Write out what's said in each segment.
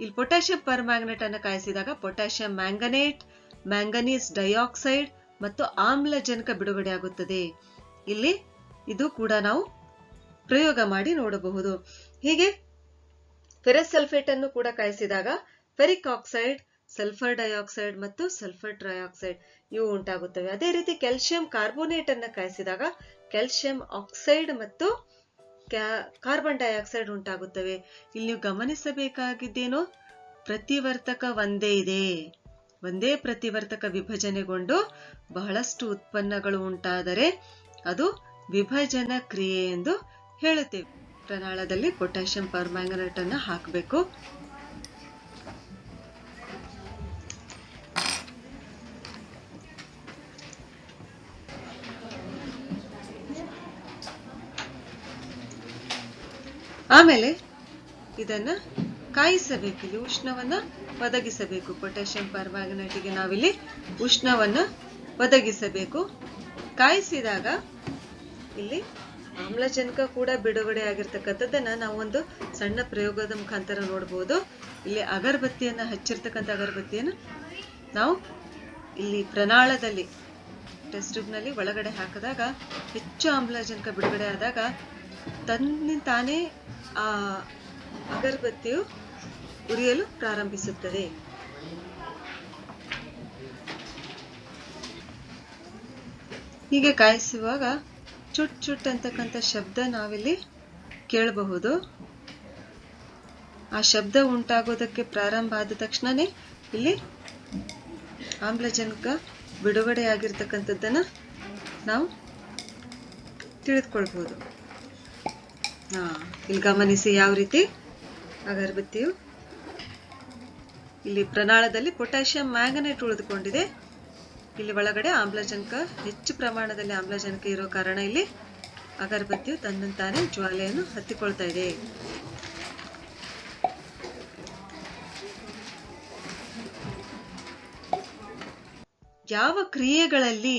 ಇಲ್ಲಿ potassium permanganate ಅನ್ನು ಕಾಯಿಸಿದಾಗ ಪೊಟ್ಯಾಷಿಯಂ ಮ್ಯಾಂಗನೇಟ್, ಮ್ಯಾಂಗನೀಸ್ ಡೈಆಕ್ಸೈಡ್ ಮತ್ತು ಆಮ್ಲಜನಕ ಬಿಡುಗಡೆಯಾಗುತ್ತದೆ ಇಲ್ಲಿ ಇದು ಕೂಡ ನಾವು ಪ್ರಯೋಗ ಮಾಡಿ ನೋಡಬಹುದು. ಹೀಗೆ ಫೆರಸ್ ಸಲ್ಫೇಟ್ ಅನ್ನು ಕೂಡ ಕಾಯಿಸಿದಾಗ ಫೆರಿಕ್ ಆಕ್ಸೈಡ್ ಸಲ್ಫರ್ ಡೈಆಕ್ಸೈಡ್ ಮತ್ತು ಸಲ್ಫರ್ ಟ್ರೈಆಕ್ಸೈಡ್ ಇವು ಉಂಟಾಗುತ್ತವೆ. ಅದೇ ರೀತಿ ಕ್ಯಾಲ್ಸಿಯಂ ಕಾರ್ಬೋನೇಟ್ ಅನ್ನು ಕಾಯಿಸಿದಾಗ ಕ್ಯಾಲ್ಸಿಯಂ ಆಕ್ಸೈಡ್ ಮತ್ತು ಕಾರ್ಬನ್ ಡೈಆಕ್ಸೈಡ್ ಉಂಟಾಗುತ್ತವೆ. ಇಲ್ಲಿ ನೀವು ಗಮನಿಸಬೇಕಾಗಿದ್ದೇನೋ? ಪ್ರತಿವರ್ತಕ ಒಂದೇ ಇದೆ. ಒಂದೇ ಪ್ರತಿವರ್ತಕ ವಿಭಜನೆಗೊಂಡು ಬಹಳಷ್ಟು ಉತ್ಪನ್ನಗಳು ಉಂಟಾದರೆ ಅದು ವಿಭಜನ ಕ್ರಿಯೆ ಎಂದು ಹೇಳುತ್ತೇವೆ. ಪ್ರಣಾಳದಲ್ಲಿ ಪೊಟ್ಯಾಷಿಯಂ ಪರ್ಮ್ಯಾಂಗನೇಟ್ ಅನ್ನು ಹಾಕಬೇಕು. ಆಮೇಲೆ ಇದನ್ನ ಕಾಯಿಸಬೇಕು. ಇಲ್ಲಿ ಉಷ್ಣವನ್ನ ಒದಗಿಸಬೇಕು. ಪೊಟ್ಯಾಷಿಯಂ ಪರ್ಮ್ಯಾಂಗನೇಟಿಗೆ ನಾವಿಲ್ಲಿ ಉಷ್ಣವನ್ನ ಒದಗಿಸಬೇಕು. ಕಾಯಿಸಿದಾಗ ಇಲ್ಲಿ ಆಮ್ಲಜನಕ ಕೂಡ ಬಿಡುಗಡೆ ಆಗಿರ್ತಕ್ಕಂಥದ್ದನ್ನ ನಾವು ಒಂದು ಸಣ್ಣ ಪ್ರಯೋಗದ ಮುಖಾಂತರ ನೋಡ್ಬೋದು. ಇಲ್ಲಿ ಅಗರಬತ್ತಿಯನ್ನು ಹಚ್ಚಿರ್ತಕ್ಕಂಥ ಅಗರಬತ್ತಿಯನ್ನು ನಾವು ಇಲ್ಲಿ ಪ್ರಣಾಳದಲ್ಲಿ ಟೆಸ್ಟ್ ಟ್ಯೂಬ್ನಲ್ಲಿ ಒಳಗಡೆ ಹಾಕಿದಾಗ ಹೆಚ್ಚು ಆಮ್ಲಜನಕ ಬಿಡುಗಡೆ ಆದಾಗ ತನ್ನ ತಾನೇ ಆ ಅಗರಬತ್ತಿಯು ಉರಿಯಲು ಪ್ರಾರಂಭಿಸುತ್ತದೆ. ಹೀಗೆ ಕಾಯಿಸುವಾಗ ಚುಟ್ ಚುಟ್ ಅಂತಕ್ಕಂಥ ಶಬ್ದ ನಾವಿಲ್ಲಿ ಕೇಳಬಹುದು. ಆ ಶಬ್ದ ಉಂಟಾಗೋದಕ್ಕೆ ಪ್ರಾರಂಭ ಆದ ತಕ್ಷಣನೇ ಇಲ್ಲಿ ಆಮ್ಲಜನಕ ಬಿಡುಗಡೆ ಆಗಿರ್ತಕ್ಕಂಥದ್ದನ್ನು ನಾವು ತಿಳಿದುಕೊಳ್ಬಹುದು. ಇಲ್ಲಿ ಗಮನಿಸಿ ಯಾವ ರೀತಿ? ಅಗರಬತ್ತಿಯು. ಇಲ್ಲಿ ಪ್ರಣಾಳದಲ್ಲಿ ಪೊಟ್ಯಾಷಿಯಂ ಮ್ಯಾಂಗನೇಟ್ ಉಳಿದುಕೊಂಡಿದೆ. ಇಲ್ಲಿ ಒಳಗಡೆ ಆಮ್ಲಜನಕ, ಹೆಚ್ಚು ಪ್ರಮಾಣದಲ್ಲಿ ಆಮ್ಲಜನಕ ಇರೋ ಕಾರಣ ಇಲ್ಲಿ ಅಗರಬತ್ತಿಯು ತನ್ನಂತಾನೆ ಜ್ವಾಲೆಯನ್ನು ಹತ್ತಿಕೊಳ್ತಾ ಇದೆ. ಯಾವ ಕ್ರಿಯೆಗಳಲ್ಲಿ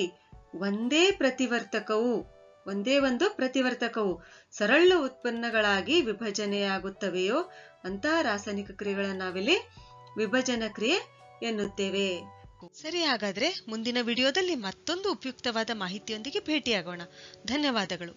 ಒಂದೇ ಪ್ರತಿವರ್ತಕವು ಒಂದೇ ಒಂದು ಪ್ರತಿವರ್ತಕವು ಸರಳ ಉತ್ಪನ್ನಗಳಾಗಿ ವಿಭಜನೆಯಾಗುತ್ತವೆಯೋ ಅಂತಹ ರಾಸಾಯನಿಕ ಕ್ರಿಯೆಗಳನ್ನು ನಾವಿಲ್ಲಿ ವಿಭಜನ ಕ್ರಿಯೆ ಎನ್ನುತ್ತೇವೆ. ಸರಿ, ಹಾಗಾದ್ರೆ ಮುಂದಿನ ವಿಡಿಯೋದಲ್ಲಿ ಮತ್ತೊಂದು ಉಪಯುಕ್ತವಾದ ಮಾಹಿತಿಯೊಂದಿಗೆ ಭೇಟಿಯಾಗೋಣ. ಧನ್ಯವಾದಗಳು.